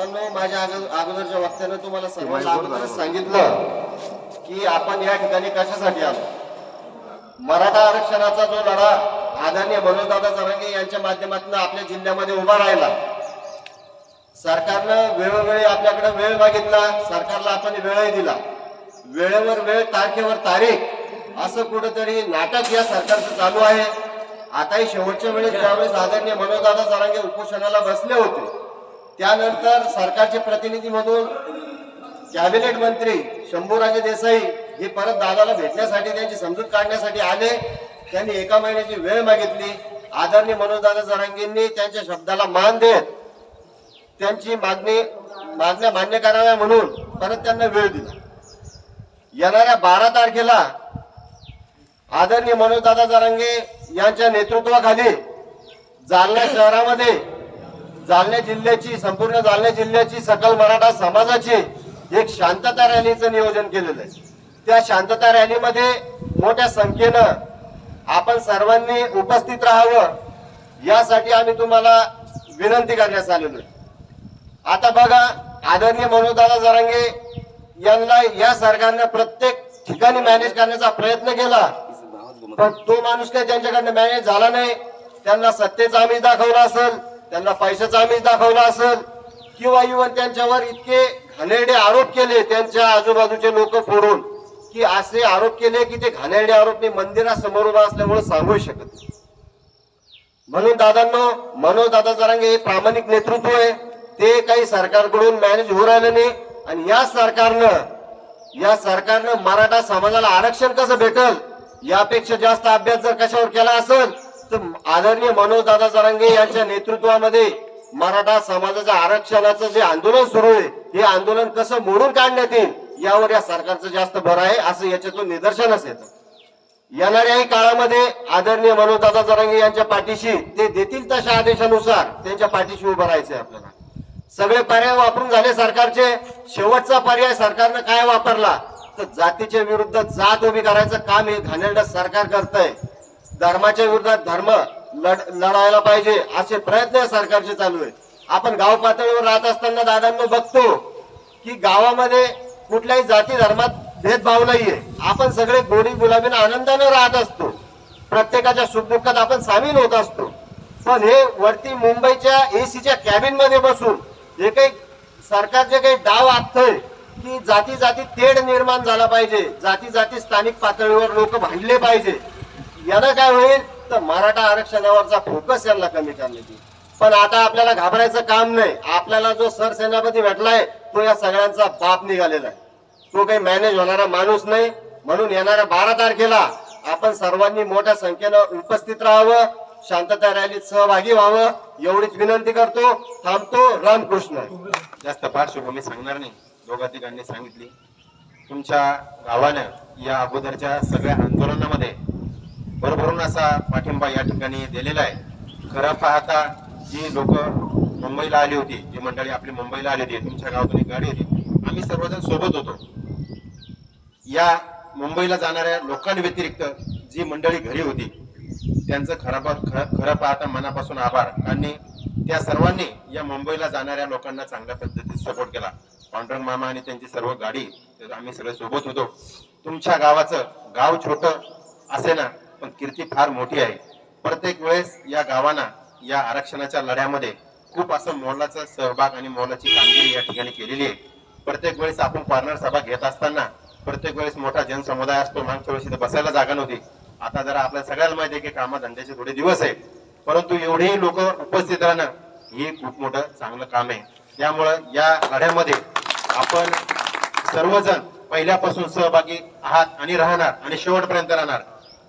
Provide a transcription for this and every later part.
दादांनो माझ्या अगो- अगोदरच्या वक्त्यानं तुम्हाला सर्वांना अगोदरच सांगितलं की आपण या ठिकाणी कशासाठी आलो? मराठा आरक्षणाचा जो लढा आदरणीय मनोजदादा जरांगे यांच्या माध्यमातून आपल्या जिल्ह्यामध्ये उभा राहिला सरकारनं वेळोवेळी आपल्याकडे वेळ मागितला सरकारला आपण वेळही दिला. वेळेवर वेळ तारखेवर तारीख असं कुठंतरी नाटक या सरकारचं चालू आहे. आताही शेवटच्या वेळेस ज्यावेळेस आदरणीय मनोजदादा जरांगे उपोषणाला बसले होते त्यानंतर सरकारचे प्रतिनिधी म्हणून कॅबिनेट मंत्री शंभूराजे देसाई हे परत दादाला भेटण्यासाठी त्यांची समजूत काढण्यासाठी आले. त्यांनी एका महिन्याची वेळ मागितली. आदरणीय मनोजदादा जरांगींनी त्यांच्या शब्दाला मान देत त्यांची मागणी मागण्या मान्य कराव्या म्हणून परत त्यांना वेळ दिला. येणाऱ्या बारा तारखेला आदरणीय मनोजदादा जरांगे यांच्या नेतृत्वाखाली जालना शहरामध्ये जालना जिल्ह्याची संपूर्ण जालना जिल्ह्याची सकल मराठा समाजाची एक शांतता रॅलीचं नियोजन केलेलं आहे. त्या शांतता रॅलीमध्ये मोठ्या संख्येनं आपण सर्वांनी उपस्थित राहावं यासाठी आम्ही तुम्हाला विनंती करण्यास आलेलो आहे. आता बघा आदरणीय मनोदादा जरांगे यांना या सरकारनं प्रत्येक ठिकाणी मॅनेज करण्याचा प्रयत्न केला पण तो माणूस काय त्यांच्याकडनं मॅनेज झाला नाही त्यांना सत्तेचा आमिष दाखवला असेल त्यांना पैशाचा आमिष दाखवला असेल किंवा इव्हन त्यांच्यावर इतके घाणेरडे आरोप केले त्यांच्या आजूबाजूचे लोक फोडून की असे आरोप केले की ते घाणेरडे आरोप मी मंदिरासमोर उभा असल्यामुळे सांगू शकत नाही. म्हणून दादांनो मनोज दादा जरांगे हे प्रामाणिक नेतृत्व आहे ते काही सरकारकडून मॅनेज होऊ राहिलं नाही आणि या सरकारनं या सरकारनं मराठा समाजाला आरक्षण कसं भेटल यापेक्षा जास्त अभ्यास जर कशावर केला असेल आदरणीय मनोज दादा यांच्या नेतृत्वामध्ये मराठा समाजाच्या आरक्षणाचं जे आंदोलन सुरू आहे हे आंदोलन कसं मोडून काढण्यात येईल यावर या सरकारचं जास्त भर आहे असं याच्यातून निदर्शनच येतं. येणाऱ्याही काळामध्ये आदरणीय मनोजदादा जरांगे यांच्या पाठीशी ते देतील तशा आदेशानुसार त्यांच्या पाठीशी उभं राहायचंय आपल्याला. सगळे पर्याय वापरून झाले सरकारचे शेवटचा पर्याय सरकारनं काय वापरला तर जातीच्या विरुद्ध जात उभी करायचं काम हे घाणेरडं सरकार करतंय. धर्माच्या विरोधात धर्म लड लढायला पाहिजे असे प्रयत्न सरकारचे चालू आहे आपण गाव पातळीवर राहत असताना दादांनो बघतो की गावामध्ये कुठल्याही जाती धर्मात भेदभाव नाहीये. आपण सगळे गोडी गुलाबीनं आनंदाने राहत असतो. प्रत्येकाच्या सुखदुःखात आपण सामील होत असतो. पण हे वरती मुंबईच्या एसीच्या कॅबिनमध्ये बसून हे काही सरकारचे काही डाव आखतोय की जाती जाती तेढ निर्माण झाला पाहिजे. जाती जाती स्थानिक पातळीवर लोक भांडले पाहिजे. यानं काय होईल? तर मराठा आरक्षणावरचा फोकस यांना कमी करण्यात येईल. पण आता आपल्याला घाबरायचं काम नाही. आपल्याला जो सरसेनापती भेटलाय तो या सगळ्यांचा बाप निघालेला आहे. तो काही मॅनेज होणारा माणूस नाही. म्हणून येणाऱ्या बारा तारखेला आपण सर्वांनी मोठ्या संख्येनं उपस्थित राहावं शांतता रॅलीत सहभागी व्हावं. एवढीच विनंती करतो थांबतो. रामकृष्ण. जास्त पार्श्वभूमी सांगणार नाही. दोघा तिघांनी सांगितली. तुमच्या गावानं या अगोदरच्या सगळ्या आंदोलनामध्ये भरभरून असा पाठिंबा या ठिकाणी दिलेला आहे. खरं पाहता जी लोक मुंबईला आली होती जी मंडळी आपली मुंबईला आली होती तुमच्या गावातून एक गाडी होती आम्ही सर्वजण सोबत होतो. या मुंबईला जाणाऱ्या लोकांव्यतिरिक्त जी मंडळी घरी होती त्यांचं खरं पा- खरं पाहता मनापासून आभार. आणि त्या सर्वांनी या मुंबईला जाणाऱ्या लोकांना चांगल्या पद्धतीने सपोर्ट केला. पांडुरंग मामा आणि त्यांची सर्व गाडी आम्ही सगळे सोबत होतो. तुमच्या गावाचं गाव छोट असे ना पण कीर्ती फार मोठी आहे. प्रत्येक वेळेस या गावांना या आरक्षणाच्या लढ्यामध्ये खूप असं मोलाचा सहभाग आणि मोलाची कामगिरी या ठिकाणी केलेली आहे. प्रत्येक वेळेस आपण पार्लर सभा घेत असताना प्रत्येक वेळेस मोठा जनसमुदाय असतो. मागच्या वेळेस इथं बसायला जागा नव्हती. आता जरा आपल्या सगळ्याला माहिती आहे की कामाधंद्याचे थोडे दिवस आहेत. परंतु एवढेही लोक उपस्थित राहणं हे खूप मोठं चांगलं काम आहे. त्यामुळं या लढ्यामध्ये आपण सर्वजण पहिल्यापासून सहभागी आहात आणि राहणार आणि शेवटपर्यंत राहणार.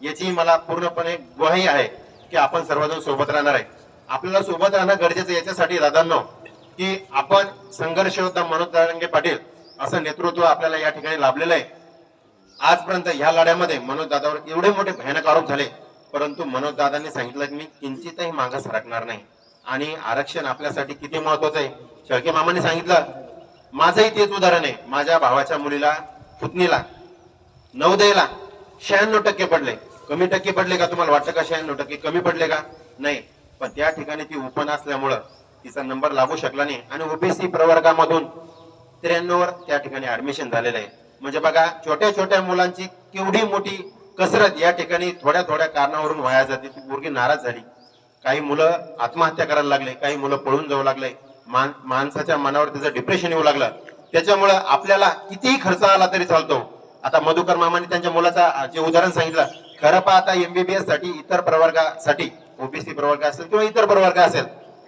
याची मला पूर्णपणे ग्वाही आहे की आपण सर्वजण सोबत राहणार आहे. आपल्याला सोबत राहणं गरजेचं याच्यासाठी दादांनो की आपण संघर्ष योद्धा मनोज दारांगे पाटील असं नेतृत्व आपल्याला या ठिकाणी लाभलेलं आहे. आजपर्यंत ह्या लढ्यामध्ये मनोज दादावर एवढे मोठे भयानक आरोप झाले परंतु मनोज दादांनी सांगितलं की मी किंचितही मागं सरकणार नाही. आणि आरक्षण आपल्यासाठी किती महत्वाचं आहे? शेळके मामाने सांगितलं माझंही तेच उदाहरण आहे. माझ्या भावाच्या मुलीला पुतणीला नवदयला शहाण्णव टक्के पडले. कमी टक्के पडले का तुम्हाला? वाटतं का शहाण्णव टक्के कमी पडले का? नाही. पण त्या ठिकाणी ती ओपन असल्यामुळं तिचा नंबर लागू शकला नाही. आणि ओबीसी प्रवर्गामधून त्र्याण्णव त्या ठिकाणी ऍडमिशन झालेलं आहे. म्हणजे बघा छोट्या छोट्या मुलांची केवढी मोठी कसरत या ठिकाणी थोड्या थोड्या कारणावरून वाया जाते. ती मुलगी नाराज झाली. काही मुलं आत्महत्या करायला लागले. काही मुलं पळून जाऊ लागले. मान माणसाच्या मनावर त्याचं डिप्रेशन येऊ लागलं. त्याच्यामुळं आपल्याला कितीही खर्च आला तरी चालतो. आता मधुकर मामाने त्यांच्या मुलाचा जे उदाहरण सांगितलं खरं पाहता एमबीबीएससाठी इतर प्रवर्गासाठी ओबीसी प्रवर्ग असेल किंवा इतर प्रवर्ग असेल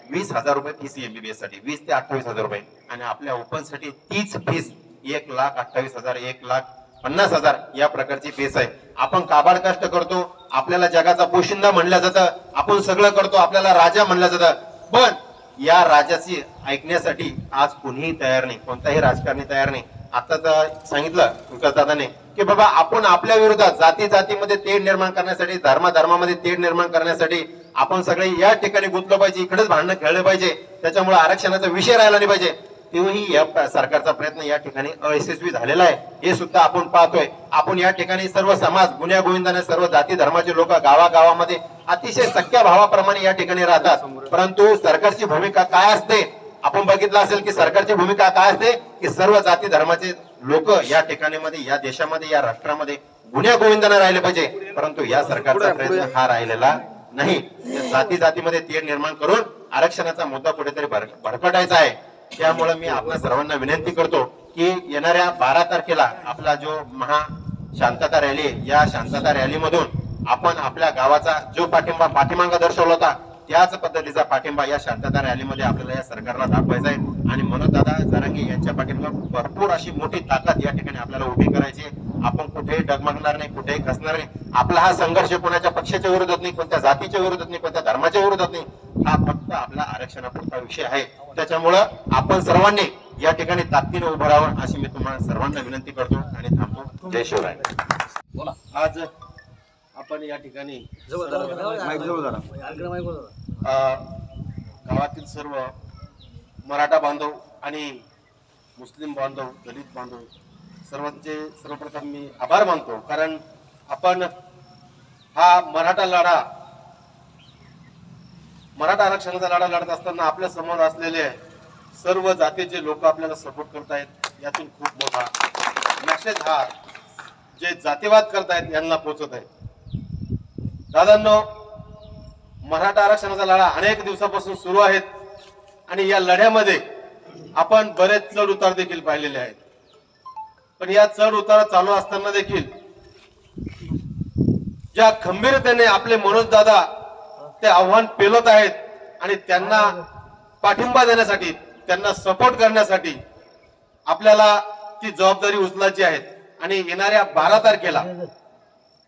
वीस हजार रुपये फीस एमबीबीएससाठी वीस ते अठ्ठावीस हजार रुपये. आणि आपल्या ओपनसाठी तीच फीस एक लाख अठ्ठावीस हजार एक लाख पन्नास हजार या प्रकारची फीस आहे. आपण काबाड कष्ट करतो आपल्याला जगाचा पोशिंदा म्हणलं जातं आपण सगळं करतो आपल्याला राजा म्हणलं जातं. पण या राजाची ऐकण्यासाठी आज कुणीही तयार नाही कोणताही राजकारणी तयार नाही. आता तर सांगितलं विकास दादाने की बाबा आपण आपल्या विरोधात जाती जातीमध्ये तेढ निर्माण करण्यासाठी धर्मा धर्मामध्ये तेढ निर्माण करण्यासाठी आपण सगळे या ठिकाणी गुंतलं पाहिजे इकडेच भांडणं खेळलं पाहिजे त्याच्यामुळे आरक्षणाचा विषय राहिला नाही पाहिजे. तेव्हाही या सरकारचा प्रयत्न या ठिकाणी अयशस्वी झालेला आहे. हे सुद्धा आपण पाहतोय. आपण या ठिकाणी सर्व समाज गुन्ह्या गोविंदाने सर्व जाती धर्माचे लोक गावागावामध्ये अतिशय सख्या भावाप्रमाणे या ठिकाणी राहतात. परंतु सरकारची भूमिका काय असते? आपण बघितलं असेल की सरकारची भूमिका काय असते? की सर्व जाती धर्माचे लोक या ठिकाणी मध्ये या देशामध्ये या राष्ट्रामध्ये गुन्ह्या गोविंदाने राहिले पाहिजे. परंतु या सरकारचा प्रयत्न हा राहिलेला नाही. जाती जातीमध्ये तेढ निर्माण करून आरक्षणाचा मुद्दा कुठेतरी भर- भरकटायचा आहे. त्यामुळे मी आपल्या सर्वांना विनंती करतो की येणाऱ्या बारा तारखेला आपला जो महा शांतता रॅली या शांतता रॅलीमधून आपण आपल्या गावाचा जो पाठिंबा पाठिंबा दर्शवला होता त्याच पद्धतीचा पाठिंबा या शांतता रॅलीमध्ये आपल्याला या सरकारला दाखवायचा आहे. आणि मनोज दादा जरांगे यांच्या पाठिंबा भरपूर अशी मोठी ताकद या ठिकाणी आपल्याला उभी करायची. आपण कुठेही डगमगणार नाही कुठेही खचणार नाही. आपला हा संघर्ष कोणाच्या पक्षाच्या विरोधात नाही कोणत्या जातीच्या विरोधात नाही कोणत्या धर्माच्या विरोधात नाही. हा फक्त आपला आरक्षणापुरता विषय आहे. त्याच्यामुळं आपण सर्वांनी या ठिकाणी ताकदीने उभं राहावं अशी मी तुम्हाला सर्वांना विनंती करतो आणि थांबतो. जय शिवराय. आज आपण या ठिकाणी गावातील सर्व मराठा बांधव आणि मुस्लिम बांधव दलित बांधव सर्वांचे सर्वप्रथम मी आभार मानतो. कारण आपण हा मराठा लढा मराठा आरक्षणाचा लढा लढत असताना आपल्यासमोर असलेले सर्व जातीचे लोक आपल्याला सपोर्ट करतायत यातून खूप मोठा मेसेज हा जे जातीवाद करतायत यांना पोहोचत आहे. दादांनो मराठा आरक्षणाचा लढा अनेक दिवसापासून सुरू आहेत आणि या लढ्यामध्ये आपण बरेच चढ उतार देखील पाहिलेले आहेत. पण या चढ उतार चालू असताना देखील ज्या खंबीरतेने आपले मनोज दादा ते आव्हान पेलत आहेत आणि त्यांना पाठिंबा देण्यासाठी त्यांना सपोर्ट करण्यासाठी आपल्याला ती जबाबदारी उचलायची आहे. आणि येणाऱ्या बारा तारखेला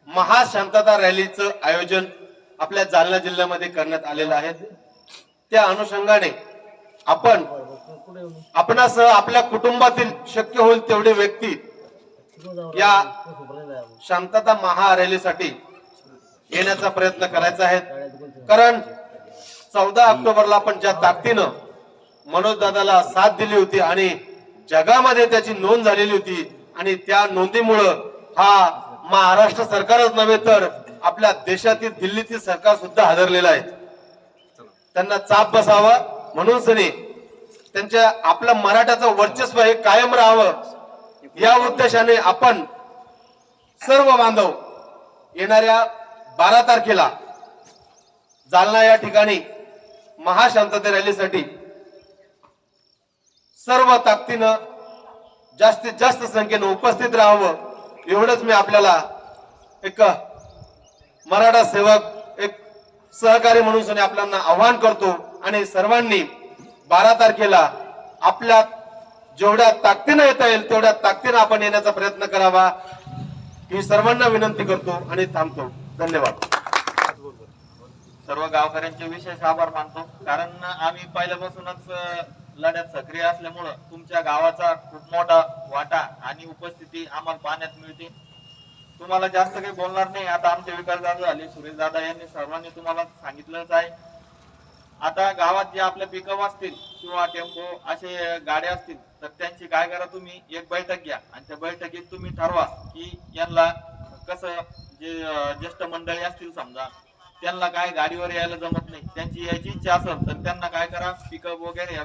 महाशांतता रॅलीचं आयोजन आपल्या जालना जिल्ह्यामध्ये करण्यात आलेलं आहे. त्या अनुषंगाने आपण आपणासह आपल्या कुटुंबातील शक्य होईल तेवढे व्यक्ती या शांतता महा रॅलीसाठी येण्याचा प्रयत्न करायचा आहे. कारण चौदा ऑक्टोबरला आपण ज्या ताकदीनं मनोज दादाला साथ दिली होती आणि जगामध्ये त्याची नोंद झालेली होती आणि त्या नोंदीमुळं हा महाराष्ट्र सरकारच नव्हे तर आपल्या देशातील दिल्लीतील सरकार सुद्धा हादरलेलं आहे. त्यांना चाप बसावा म्हणून सनी त्यांच्या आपल्या मराठ्याचं वर्चस्व हे कायम राहावं. या उद्देशाने आपण सर्व बांधव येणाऱ्या बारा तारखेला जालना या ठिकाणी महाशांतता रॅलीसाठी सर्व ताकदीनं जास्तीत जास्त संख्येनं उपस्थित राहावं. एवढंच मी आपल्याला एक मराठा सेवक एक सहकारी म्हणून सुद्धा आपल्याला आव्हान करतो आणि सर्वांनी बारा तारखेला आपल्या जेवढ्या ताकदीनं येता येईल तेवढ्या ताकदीनं आपण येण्याचा प्रयत्न करावा ही सर्वांना विनंती करतो आणि थांबतो. धन्यवाद. सर्व गावकऱ्यांचे विशेष आभार मानतो. कारण आम्ही पहिल्यापासूनच लढ्यात सक्रिय असल्यामुळं तुमच्या गावाचा खूप मोठा वाटा आणि उपस्थिती आम्हाला पाहण्यात मिळते. तुम्हाला जास्त काही बोलणार नाही. आता आमचे विकास दादा झाले. सुरेश दादा यांनी सर्वांनी तुम्हाला सांगितलंच आहे. आता गावात जे आपल्या पिकअप असतील किंवा टेम्पो असे गाड्या असतील तर त्यांची काय करा तुम्ही? एक बैठक घ्या आणि त्या बैठकीत तुम्ही ठरवा की यांना कसं जे ज्येष्ठ मंडळी असतील समजा त्यांना काय गाडीवर यायला जमत नाही त्यांची यायची इच्छा असेल तर त्यांना काय करा? पिकअप वगैरे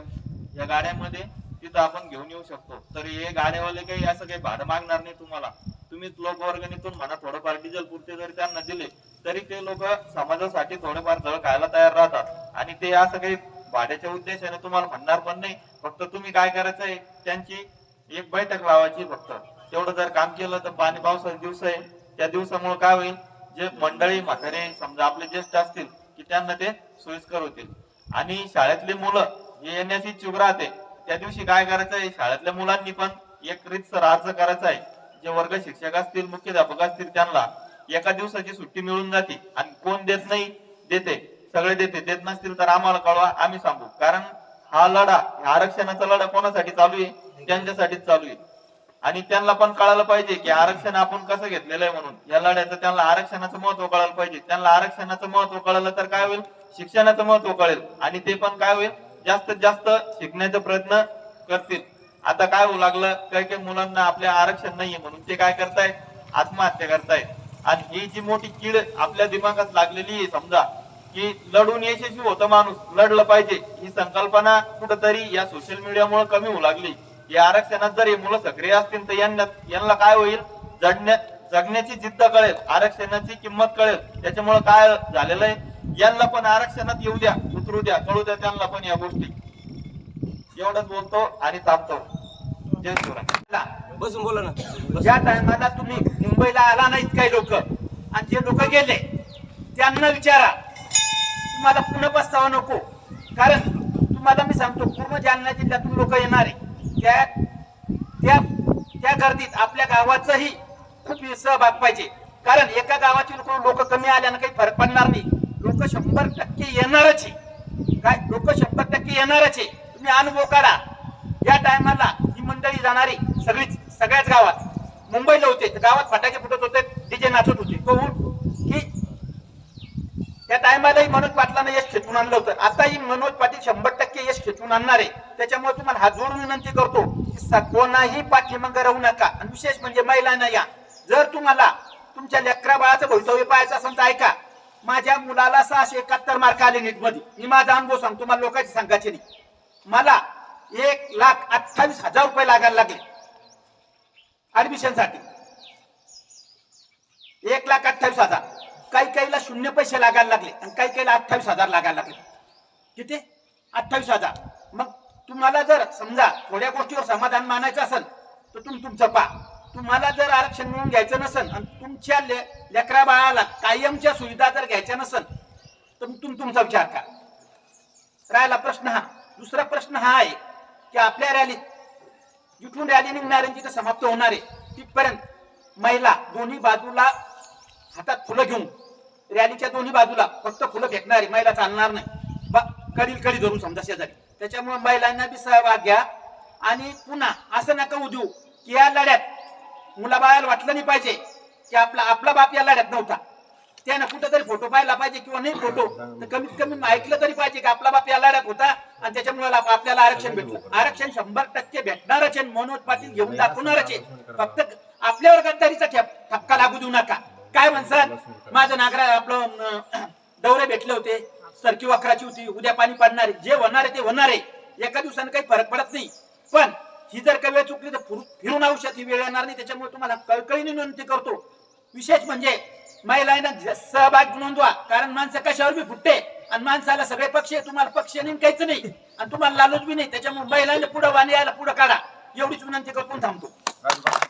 या गाड्यामध्ये तिथं आपण घेऊन येऊ शकतो. तर हे गाड्यावाले काही असं काही भाडं मागणार नाही तुम्हाला. तुम्ही लोकवर्गणीतून म्हणा थोडंफार डिझेल पुरते जरी त्यांना दिले तरी ते लोक समाजासाठी थोडेफार जळ खायला तयार राहतात. आणि ते असं काही भाड्याच्या उद्देशाने तुम्हाला म्हणणार पण नाही. फक्त तुम्ही काय करायचं आहे त्यांची एक बैठक लावायची फक्त. तेवढं जर काम केलं तर पाणी पावसाचे दिवस आहे. त्या दिवसामुळे काय होईल जे मंडळी म्हातारे समजा आपले ज्येष्ठ असतील की त्यांना ते सोयीस्कर होतील. आणि शाळेतली मुलं हे येण्यास राहते. त्या दिवशी काय करायचं आहे शाळेतल्या मुलांनी पण एक रीतसर अर्ज करायचा आहे जे वर्ग शिक्षक असतील मुख्याध्यापक असतील त्यांना एका दिवसाची सुट्टी मिळून जाते. आणि कोण देत नाही देते. सगळे देते. देत नसतील तर आम्हाला कळवा आम्ही सांगू. कारण हा लढा आरक्षणाचा लढा कोणासाठी चालू आहे? त्यांच्यासाठीच चालू आहे. आणि त्यांना पण कळायला पाहिजे की आरक्षण आपण कसं घेतलेलं आहे म्हणून. या लढ्याचं त्यांना आरक्षणाचं महत्त्व कळायला पाहिजे. त्यांना आरक्षणाचं महत्त्व कळलं तर काय होईल? शिक्षणाचं महत्त्व कळेल. आणि ते पण काय होईल? जास्तीत जास्त शिकण्याचा प्रयत्न करतील. आता काय होऊ लागलं? काही काही मुलांना आपल्या आरक्षण नाहीये म्हणून ते काय करतायत? आत्महत्या करतायत. आणि ही जी मोठी कीड आपल्या दिमागात लागलेली आहे समजा की लढून यशस्वी होतं माणूस लढलं पाहिजे ही संकल्पना कुठंतरी या सोशल मीडियामुळे कमी होऊ लागली. या आरक्षणात जर हे मुलं सक्रिय असतील तर यांना यांना काय होईल? जडण्या जगण्याची जिद्द कळेल आरक्षणाची किंमत कळेल. त्याच्यामुळे काय झालेलं आहे? यांना पण आरक्षणात येऊ द्या उतरू द्या कळू द्या त्यांना पण या गोष्टी. एवढंच बोलतो आणि थांबतो. जय शिवराय. बसून बोला ना. ज्या टायमाला तुम्ही मुंबईला आला नाहीत काही लोक आणि जे लोक गेले त्यांना विचारा. तुम्हाला पुन्हा पस्तावा नको. कारण तुम्हाला मी सांगतो पूर्ण जालना जिल्ह्यातून लोक येणार आहे. त्या त्या त्या गर्दीत आपल्या गावाचंही खूप सहभाग पाहिजे. कारण एका गावाची लोक कमी आल्यानं काही फरक पडणार नाही लोक शंभर टक्के येणारच आहे काय लोक शंभर टक्के येणारच आहे तुम्ही अनुभव काढा या टायमाला ही मंडळी जाणारी सगळीच सगळ्याच गावात मुंबईला होते. गावात फटाके फुटत होते. डीजे नाचत होते. कहून की? त्या टायमालाही मनोज पाटलानं यश खेचून आणलं होतं. आताही मनोज पाटील शंभर टक्के यश खेचून आणणार आहे. त्याच्यामुळे तुम्हाला हात जोडून विनंती करतो की कोणाही पाठीमागं राहू नका. आणि विशेष म्हणजे महिलांना या. जर तुम्हाला तुमच्या लेकरा बाळाचं भवितव्य पाहायचं असेल तर ऐका. माझ्या मुलाला सहाशे एकाहत्तर मार्क आले नीटमध्ये मी माझा अनुभव सांगतो. मला लोकांची सांगायचे नाही. मला एक लाख अठ्ठावीस हजार रुपये लागायला लागले. ऍडमिशनसाठी. एक लाख अठ्ठावीस हजार. काही काहीला शून्य पैसे लागायला लागले आणि काही काहीला अठ्ठावीस हजार लागायला लागले. किती? अठ्ठावीस हजार. मग तुम्हाला जर समजा थोड्या गोष्टीवर समाधान मानायचं असेल तर तुम्ही तुमचं पा. तुम्हाला जर आरक्षण मिळून घ्यायचं नसेल आणि तुमच्या ले लेकरा बाळाला कायमच्या सुविधा जर घ्यायच्या नसेल तर तुम तुमचा विचार करा. राहिला प्रश्न हा. दुसरा प्रश्न हा आहे की आपल्या रॅलीत जिथून रॅली निघणार आहे समाप्त होणार आहे तिथपर्यंत महिला दोन्ही बाजूला हातात फुलं घेऊन रॅलीच्या दोन्ही बाजूला फक्त फुलं फेकणारी आहे महिला चालणार नाही. बा कडील कडी धरून समजा शेजारी. त्याच्यामुळे महिलांना बी सहभाग घ्या आणि पुन्हा असं नका उद्यू की या लढ्यात मुलाबाळाला वाटलं नाही पाहिजे की आपला आपला बाप या लढ्यात नव्हता. त्यानं कुठेतरी फोटो पाहिला पाहिजे किंवा नाही फोटो तर कमीत कमी ऐकलं तरी पाहिजे की आपला बाप या लढ्यात होता आणि त्याच्यामुळे आपल्याला आरक्षण भेटलं. आरक्षण शंभर टक्के भेटणारच आहे. मनोज पाटील घेऊन दाखवणारच आहे. फक्त आपल्यावर गद्दारीचा ठप- ठपका लागू देऊ नका. काय म्हणसाल? माझं नागरा आपलं दौरे भेटले होते. सरकी वखराची होती उद्या पाणी पडणार आहे. जे होणार आहे ते होणार आहे. एका दिवसानं काही फरक पडत नाही. पण ही जर का वेळ चुकली तर फिरून औषध ही वेळ येणार नाही. त्याच्यामुळे तुम्हाला कळकळीने विनंती करतो. विशेष म्हणजे महिलांना सहभाग नोंदवा कारण माणसं कशावर बी फुटते. आणि माणसाला सगळे पक्ष तुम्हाला पक्ष नाही काहीच नाही. आणि तुम्हाला लालूच बी नाही. त्याच्यामुळे महिलांना पुढे वाणी यायला पुढे काढा. एवढीच विनंती करून थांबतो.